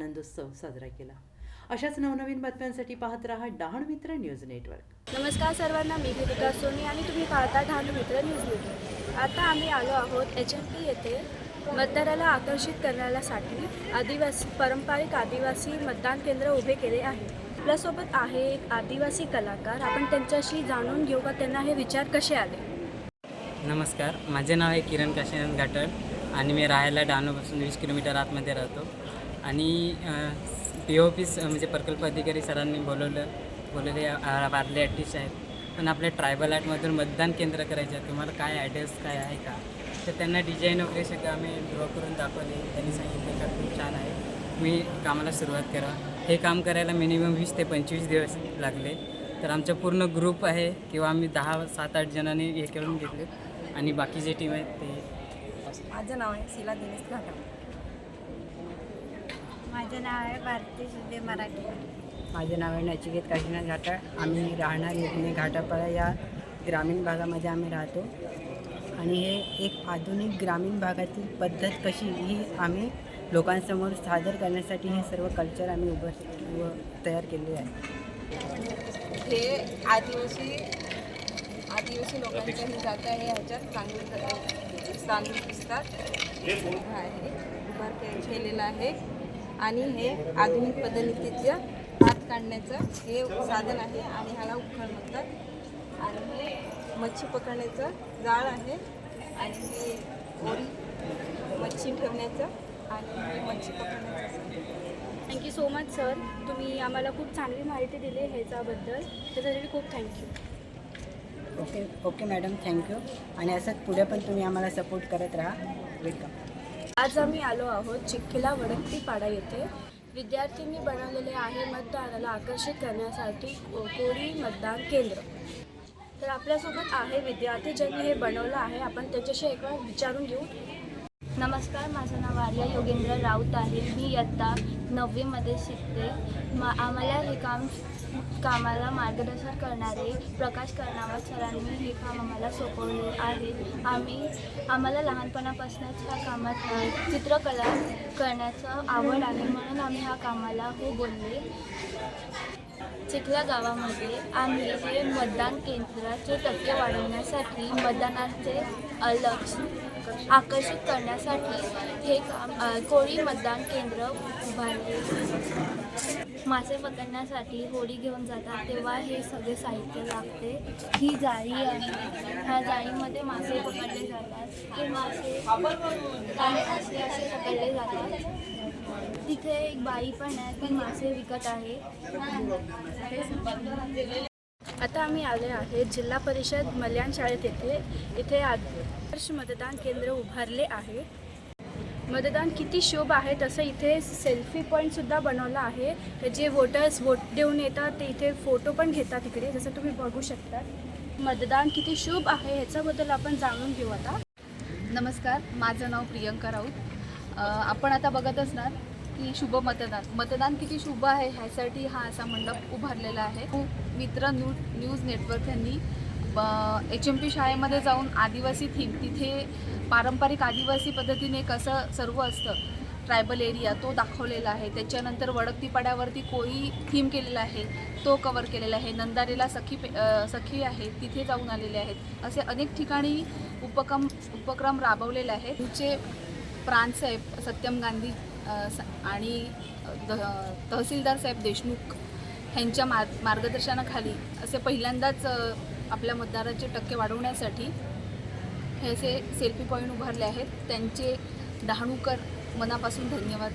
आनंदोत्सव साजरा केला. अशाच नवनवीन बातम्यांसाठी पाहत रहा डहाण मित्र न्यूज नेटवर्क. नमस्कार सर्वांना मी गीतिका सोनी आणि तुम्ही पाहता ढालू मित्र न्यूज नेटवर्क. आता आम्ही आलो आहोत एच एम पी येथे मतदाराला आकर्षित करण्यासाठी आदिवासी पारंपरिक आदिवासी मतदान केंद्र उभे केले आहे. आपल्यासोबत आहे एक आदिवासी कलाकार. आपण त्यांच्याशी जाणून घेऊ का? त्यांना हे विचार कसे आले? नमस्कार माझे नाव आहे किरण काशीनाथ घाटळ आणि मी राहायला डहाणूपासून वीस किलोमीटर आतमध्ये राहतो. आणि पी ओ पी म्हणजे प्रकल्प अधिकारी सरांनी बोलवलं बोलवले वारले आर्टिस्ट आहेत पण आपल्या ट्रायबल आर्टमधून मतदान केंद्र करायचे आहे तुम्हाला काय ॲड्रेस काय आहे का? तर त्यांना डिझाईन वगैरे सगळं आम्ही ड्रॉ करून दाखवले. त्यांनी सांगितलं का खूप छान आहे. मी कामाला सुरुवात करा. हे काम करायला मिनिमम वीस ते पंचवीस दिवस लागले. तर आमचा पूर्ण ग्रुप आहे किंवा आम्ही दहा सात आठ जणांनी हे करून घेतले. आणि बाकी जे टीम आहेत ते. माझं नाव आहे शिला दिनेश घाटा माझं नाव आहे भारती सुदे मराठी. माझे नाव आहे नचिकेत काशीनाथ घाटाळ. आम्ही राहणार निर्णय घाटापाडा या ग्रामीण भागामध्ये आम्ही राहतो. आणि हे एक आधुनिक ग्रामीण भागातील पद्धत कशी ही आम्ही लोकांसमोर सादर करण्यासाठी हे सर्व कल्चर आम्ही उभं व तयार केले आहे. हे आदिवासी आदिवासी लोकांच्या ही जागा आहे. ह्याच्यात चांगली चांगली दिसतात. हा आहे उभार केलेला आहे. आणि हे आधुनिक पद्धतीचं हात काढण्याचं हे साधन आहे आणि ह्याला उखळ म्हणतात. आणि हे मच्छी पकडण्याचं जाळ आहे आणि हे ओरी मच्छी ठेवण्याचं आणि हे मच्छी पकडण्याचं. Thank you so much sir तुम्ही आम्हाला खूप चांगली माहिती दिली ह्याच्याबद्दल. त्याच्यासाठी खूप thank you okay okay madam thank you आणि असंच पुढे पण तुम्ही आम्हाला सपोर्ट करत राहा. वेलकम आज आम्ही आलो आहोत चिखला वडक्तीपाडा येथे. विद्यार्थ्यांनी बनवलेले आहे मतदानाला आकर्षित करण्यासाठी को- कोळी मतदान केंद्र. तर आपल्यासोबत आहे विद्यार्थी ज्यांनी हे बनवलं आहे. आपण त्याच्याशी एक वेळ विचारून घेऊ. नमस्कार माझं नाव आर्या योगेंद्र राऊत आहे. मी इयत्ता नववीमध्ये शिकते. मा आम्हाला हे काम कामाला मार्गदर्शन करणारे प्रकाश कर्णावत सरांनी हे काम आम्हाला सोपवले आहे. आम्ही आम्हाला लहानपणापासूनच ह्या कामात चित्रकला करण्याचं आवड आहे. म्हणून आम्ही ह्या कामाला हो बोलले. चिखला गावामध्ये आम्ही हे मतदान केंद्राचे टक्के वाढवण्यासाठी मतदानाचे लक्ष आकर्षित करण्यासाठी हे काम कोळी मतदान केंद्र उभारले. मासे पकडण्यासाठी होडी घेऊन जातात तेव्हा हे सगळे साहित्य लागते. ही जाळी आहे. ह्या जाळीमध्ये मासे पकडले जातात. हे मासे काही असे असे पकडले जातात. तिथे एक बाई पण आहे ती मासे विकत आहे. आता आम्ही आले आहे जिल्हा परिषद मल्याण शाळेत येथे. इथे आदर्श मतदान केंद्र उभारले आहे. मतदान किती शुभ आहे तसं इथे सेल्फी पॉईंटसुद्धा बनवला आहे. जे वोटर्स वोट देऊन येतात ते इथे फोटो पण घेतात इकडे जसं तुम्ही बघू शकता. मतदान किती शुभ आहे ह्याच्याबद्दल आपण जाणून घेऊ आता. नमस्कार माझं नाव प्रियंका राऊत. आपण आता बघत असणार की शुभ मतदान. मतदान किती शुभ आहे ह्यासाठी हा असा मंडप उभारलेला आहे. मित्र न्यू न्यूज नेटवर्क यांनी एच एम पी शाळेमध्ये जाऊन आदिवासी थीम तिथे पारंपरिक आदिवासी पद्धतीने कसं सर्व असतं ट्रायबल एरिया तो दाखवलेला आहे. त्याच्यानंतर वडक्तीपाड्यावरती कोळी थीम केलेला आहे तो कवर केलेला आहे. नंदारेला सखी पे- सखी आहे तिथे जाऊन आलेले आहेत. असे अनेक ठिकाणी उपक्रम उपक्रम राबवलेले आहेत. तुमचे प्राणसाहेब सत्यम गांधी आणि तहसीलदार साहेब देशमुख ह्यांच्या मार्ग मार्गदर्शनाखाली असे पहिल्यांदाच आपल्या मतदाराचे टक्के वाढवण्यासाठी हे असे सेल्फी पॉईंट उभारले आहेत. त्यांचे डहाणूकर मनापासून धन्यवाद.